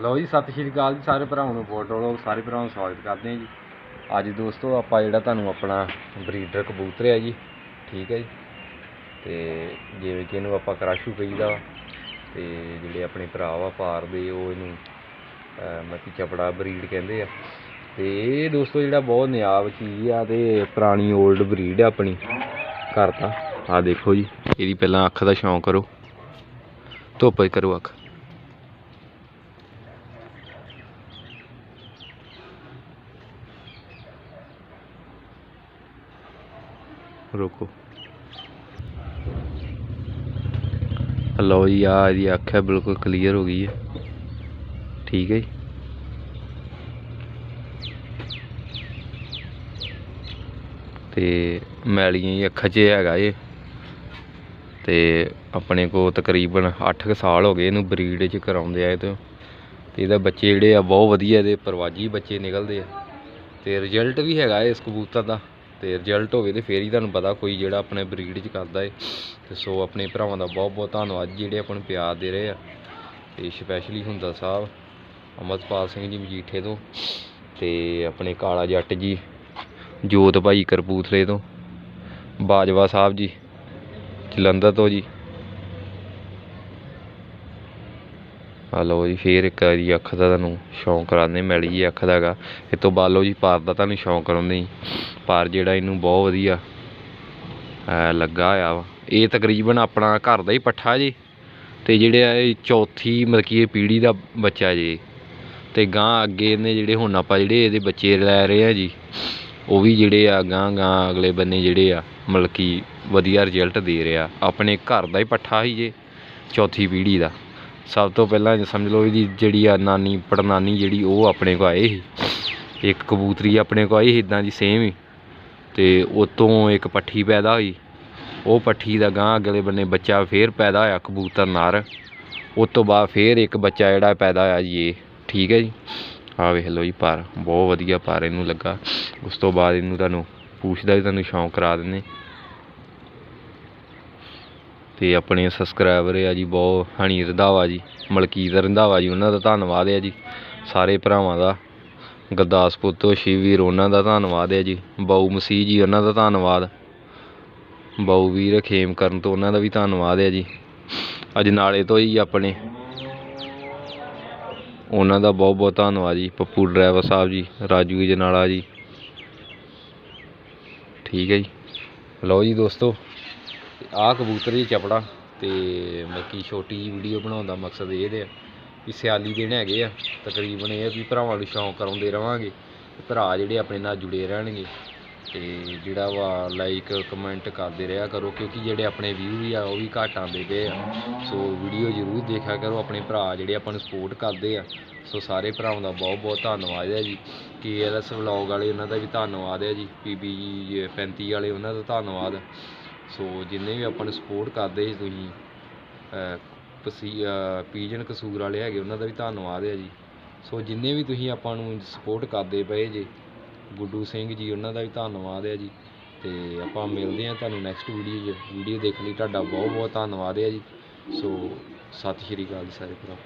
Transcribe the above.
ਲਓ ਜੀ, ਸਤਿ ਸ਼੍ਰੀ ਅਕਾਲ ਜੀ ਸਾਰੇ ਭਰਾਵਾਂ ਨੂੰ, ਫੋਟੋ ਲੋ ਸਾਰੇ ਭਰਾਵਾਂ ਨੂੰ ਸਵਾਗਤ ਕਰਦੇ ਹਾਂ ਜੀ। ਅੱਜ ਦੋਸਤੋ, ਆਪਾਂ ਜਿਹੜਾ ਤੁਹਾਨੂੰ ਆਪਣਾ ਬਰੀਡਰ ਕਬੂਤਰ ਹੈ ਜੀ, ਠੀਕ ਹੈ ਜੀ? ਤੇ ਜਿਵੇਂ ਕਿ ਇਹਨੂੰ ਆਪਾਂ ਕਰਾਸ਼ੂ ਕਹੀਦਾ ਵਾ, ਤੇ ਜਿਹੜੇ ਆਪਣੇ ਭਰਾ ਵਾ, ਪਾਰ ਦੇ, ਉਹ ਇਹਨੂੰ, ਅਹ ਮੱਕੀ ਚਪੜਾ ਬਰੀਡ ਕਹਿੰਦੇ ਆ। ਤੇ ਇਹ ਦੋਸਤੋ ਜਿਹੜਾ ਬਹੁਤ ਨਿਆਬ ਚੀਜ਼ ਆ ਤੇ ਪੁਰਾਣੀ 올ਡ ਬਰੀਡ ਆ ਆਪਣੀ, ਘਰ ਦਾ ਆ ਦੇਖੋ ਜੀ, ਇਹਦੀ ਪਹਿਲਾਂ ਅੱਖ ਦਾ ਸ਼ੌਂਕ ਕਰੋ। ਧੁੱਪ 'ਚ ਕਰੋ ਅੱਖ। ਰੋਕੋ। ਲਓ ਜੀ ਆ ਇਹਦੀ ਅੱਖ ਹੈ, ਬਿਲਕੁਲ ਕਲੀਅਰ ਹੋ ਗਈ ਹੈ। ਠੀਕ ਹੈ ਜੀ। ਤੇ ਮੈਲੀਆਂ ਹੀ ਅੱਖਾਂ 'ਚ ਹੈਗਾ ਇਹ ਤੇ ਆਪਣੇ ਕੋ ਤਕਰੀਬਨ 8 ਸਾਲ ਹੋ ਗਏ ਇਹਨੂੰ ਬਰੀਡ 'ਚ ਕਰਾਉਂਦੇ ਆਏ ਤੇ। ਇਹਦਾ ਬੱਚੇ ਜਿਹੜੇ ਆ, ਬਹੁਤ ਵਧੀਆ ਇਹਦੇ ਪਰਵਾਜੀ ਬੱਚੇ ਨਿਕਲਦੇ ਆ। ਤੇ ਰਿਜ਼ਲਟ ਵੀ ਹੈਗਾ ਇਸ ਕਬੂਤਰ ਦਾ। ਤੇ ਰਿਜ਼ਲਟ ਹੋਵੇ ਤੇ ਫੇਰ ਹੀ ਤੁਹਾਨੂੰ ਪਤਾ ਕੋਈ ਜਿਹੜਾ ਆਪਣੇ ਬਰੀਡ 'ਚ ਕਰਦਾ ਏ। ਤੇ ਸੋ ਆਪਣੇ ਭਰਾਵਾਂ ਦਾ ਬਹੁਤ ਬਹੁਤ ਧੰਨਵਾਦ ਜਿਹੜੇ ਆਪਾਂ ਨੂੰ ਪਿਆਰ ਦੇ ਰਹੇ ਆ। ਤੇ ਸਪੈਸ਼ਲੀ ਹੁੰਦਾ ਸਾਹਿਬ ਅਮਰਪਾਲ ਸਿੰਘ ਜੀ ਮਜੀਠੇ ਤੋਂ ਤੇ ਆਪਣੇ ਕਾਲਾ ਜੱਟ ਜੀ, ਜੋਤ ਭਾਈ ਕਰਪੂਥਲੇ ਤੋਂ, ਬਾਜਵਾ ਸਾਹਿਬ ਜੀ, ਜਲੰਧਰ ਤੋਂ ਜੀ। ਆਹ ਲਓ ਜੀ, ਫੇਰ ਇੱਕ ਵਾਰੀ ਅੱਖ ਦਾ ਤੁਹਾਨੂੰ ਸ਼ੌਂਕ ਕਰਾਉਂਦੇ ਮੈਲੀ ਜੀ ਅੱਖ ਦਾ ਹੈਗਾ। ਇਹ ਤੋਂ ਬਾਅਦ ਲਓ ਜੀ ਪਾਰ ਦਾ ਤੁਹਾਨੂੰ ਸ਼ੌਂਕ ਕਰਾਉਂਦੇ ਜੀ। ਪਾਰ ਜਿਹੜਾ ਇਹਨੂੰ ਬਹੁਤ ਵਧੀਆ ਲੱਗਾ ਹੋਇਆ ਵਾ। ਇਹ ਤਕਰੀਬਨ ਆਪਣਾ ਘਰ ਦਾ ਹੀ ਪੱਠਾ ਜੀ। ਤੇ ਜਿਹੜੇ ਆ ਇਹ ਚੌਥੀ ਮਤਲਬ ਕਿ ਇਹ ਪੀੜ੍ਹੀ ਦਾ ਬੱਚਾ ਜੀ। ਤੇ ਗਾਂ ਅੱਗੇ ਇਹਨੇ ਜਿਹੜੇ ਹੁਣ ਆਪਾਂ ਜਿਹੜੇ ਇਹਦੇ ਬੱਚੇ ਲੈ ਰਹੇ ਆ ਜੀ, ਉਹ ਵੀ ਜਿਹੜੇ ਆ ਗਾਂ ਗਾਂ ਅਗਲੇ ਬੰਨੇ ਜਿਹੜੇ ਆ, ਮਤਲਬ ਕਿ ਵਧੀਆ ਰਿਜ਼ਲਟ ਦੇ ਰਿਹਾ ਆਪਣੇ ਘਰ ਦਾ ਹੀ ਪੱਠਾ ਸੀ ਜੇ, ਚੌਥੀ ਪੀੜ੍ਹੀ ਦਾ। ਸਭ ਤੋਂ ਪਹਿਲਾਂ ਸਮਝ ਲਓ ਇਹਦੀ ਜਿਹੜੀ ਆ ਨਾਨੀ ਪੜਨਾਨੀ ਜਿਹੜੀ ਉਹ ਆਪਣੇ ਕੋ ਆਏ ਸੀ। ਇੱਕ ਕਬੂਤਰੀ ਆਪਣੇ ਕੋ ਆਈ ਸੀ ਇਦਾਂ ਦੀ ਸੇਮ ਹੀ। ਤੇ ਉਤੋਂ ਇੱਕ ਪੱਠੀ ਪੈਦਾ ਹੋਈ। ਉਹ ਪੱਠੀ ਦਾ ਗਾਂ ਅਗਲੇ ਬੰਨੇ ਬੱਚਾ ਫੇਰ ਪੈਦਾ ਹੋਇਆ, ਕਬੂਤਰ ਨਰ ਉਸ ਤੋਂ ਬਾਅਦ ਫੇਰ ਇੱਕ ਬੱਚਾ ਜਿਹੜਾ ਪੈਦਾ ਹੋਇਆ ਜੀ ਇਹ। ਠੀਕ ਹੈ ਜੀ? ਆ ਵੇਖ ਲਓ ਜੀ ਪਰ ਬਹੁਤ ਵਧੀਆ ਪਰ ਇਹਨੂੰ ਲੱਗਾ। ਉਸ ਤੋਂ ਬਾਅਦ ਇਹਨੂੰ ਤੁਹਾਨੂੰ ਪੁੱਛਦਾ ਵੀ ਤੁਹਾਨੂੰ ਸ਼ੌਂਕ ਕਰਾ ਦਿੰਦੇ। ਤੇ ਆਪਣੇ ਸਬਸਕ੍ਰਾਈਬਰ ਆ ਜੀ, ਬਹੁਤ ਹਣੀ ਰੰਧਾਵਾ ਜੀ, ਮਲਕੀਤ ਰੰਧਾਵਾ ਜੀ, ਉਹਨਾਂ ਦਾ ਧੰਨਵਾਦ ਹੈ ਜੀ। ਸਾਰੇ ਭਰਾਵਾਂ ਦਾ, ਗੁਰਦਾਸਪੁਰ ਤੋਂ ਸ਼ਿਵਵੀਰ ਉਹਨਾਂ ਦਾ ਧੰਨਵਾਦ ਹੈ ਜੀ। ਬਾਊ ਮਸੀਹ ਜੀ ਉਹਨਾਂ ਦਾ ਧੰਨਵਾਦ। ਬਾਊ ਵੀਰ ਖੇਮ ਕਰਨ ਤੋਂ ਉਹਨਾਂ ਦਾ ਵੀ ਧੰਨਵਾਦ ਹੈ ਜੀ। ਅੱਜ ਨਾਲੇ ਤੋਂ ਹੀ ਆਪਣੇ, ਉਹਨਾਂ ਦਾ ਬਹੁਤ ਬਹੁਤ ਧੰਨਵਾਦ ਜੀ, ਪੱਪੂ ਡਰਾਈਵਰ ਸਾਹਿਬ ਜੀ, ਰਾਜੂ ਜਨਾਲਾ ਜੀ। ਠੀਕ ਹੈ ਜੀ। ਲਓ ਜੀ ਦੋਸਤੋ। ਆਹ ਕਬੂਤਰ ਜੀ ਚਪੜਾ ਤੇ ਮੱਕੀ ਛੋਟੀ ਜੀ ਵੀਡੀਓ ਬਣਾਉਣ ਦਾ ਮਕਸਦ ਇਹ ਤੇ ਆ ਵੀ ਸਿਆਲੀ ਦਿਨ ਹੈਗੇ ਆ, ਤਕਰੀਬਨ ਇਹ ਆ ਵੀ ਭਰਾਵਾਂ ਨੂੰ ਸ਼ੌਂਕ ਕਰਾਉਂਦੇ ਰਵਾਂਗੇ ਭਰਾ ਜਿਹੜੇ ਆਪਣੇ ਨਾਲ ਜੁੜੇ ਰਹਿਣਗੇ ਤੇ ਜਿਹੜਾ ਵਾ ਲਾਈਕ ਕਮੈਂਟ ਕਰਦੇ ਰਿਹਾ ਕਰੋ ਕਿਉਂਕਿ ਜਿਹੜੇ ਆਪਣੇ ਵਿਊ ਵੀ ਆ ਉਹ ਵੀ ਘੱਟ ਆਉਂਦੇ ਪਏ ਆ। ਸੋ ਵੀਡੀਓ ਜ਼ਰੂਰ ਦੇਖਿਆ ਕਰੋ, ਆਪਣੇ ਭਰਾ ਜਿਹੜੇ ਆਪਾਂ ਨੂੰ ਸਪੋਰਟ ਕਰਦੇ ਆ। ਸੋ ਸਾਰੇ ਭਰਾਵਾਂ ਦਾ ਬਹੁਤ ਬਹੁਤ ਧੰਨਵਾਦ ਹੈ ਜੀ। ਕੇਐਲਐਸ ਵਲੌਗ ਵਾਲੇ ਉਹਨਾਂ ਦਾ ਵੀ ਧੰਨਵਾਦ ਹੈ ਜੀ। ਪੀਬੀ 35 ਵਾਲੇ ਉਹਨਾਂ ਦਾ ਧੰਨਵਾਦ। ਸੋ ਜਿੰਨੇ ਵੀ ਆਪਾਂ ਨੂੰ ਸਪੋਰਟ ਕਰਦੇ ਜੀ ਤੁਸੀਂ ਪਸੀ ਪੀਜਨ ਕਸੂਰ ਵਾਲੇ ਹੈਗੇ, ਉਹਨਾਂ ਦਾ ਵੀ ਧੰਨਵਾਦ ਹੈ ਜੀ। ਸੋ ਜਿੰਨੇ ਵੀ ਤੁਸੀਂ ਆਪਾਂ ਨੂੰ ਸਪੋਰਟ ਕਰਦੇ ਪਏ ਜੇ, ਗੁੱਡੂ ਸਿੰਘ ਜੀ, ਉਹਨਾਂ ਦਾ ਵੀ ਧੰਨਵਾਦ ਹੈ ਜੀ। ਤੇ ਆਪਾਂ ਮਿਲਦੇ ਹਾਂ ਤੁਹਾਨੂੰ ਨੈਕਸਟ ਵੀਡੀਓ 'ਚ। ਵੀਡੀਓ ਦੇਖਣ ਲਈ ਤੁਹਾਡਾ ਬਹੁਤ ਬਹੁਤ ਧੰਨਵਾਦ ਹੈ ਜੀ। ਸੋ ਸਤਿ ਸ਼੍ਰੀ ਅਕਾਲ ਜੀ ਸਾਰੇ ਭਰਾ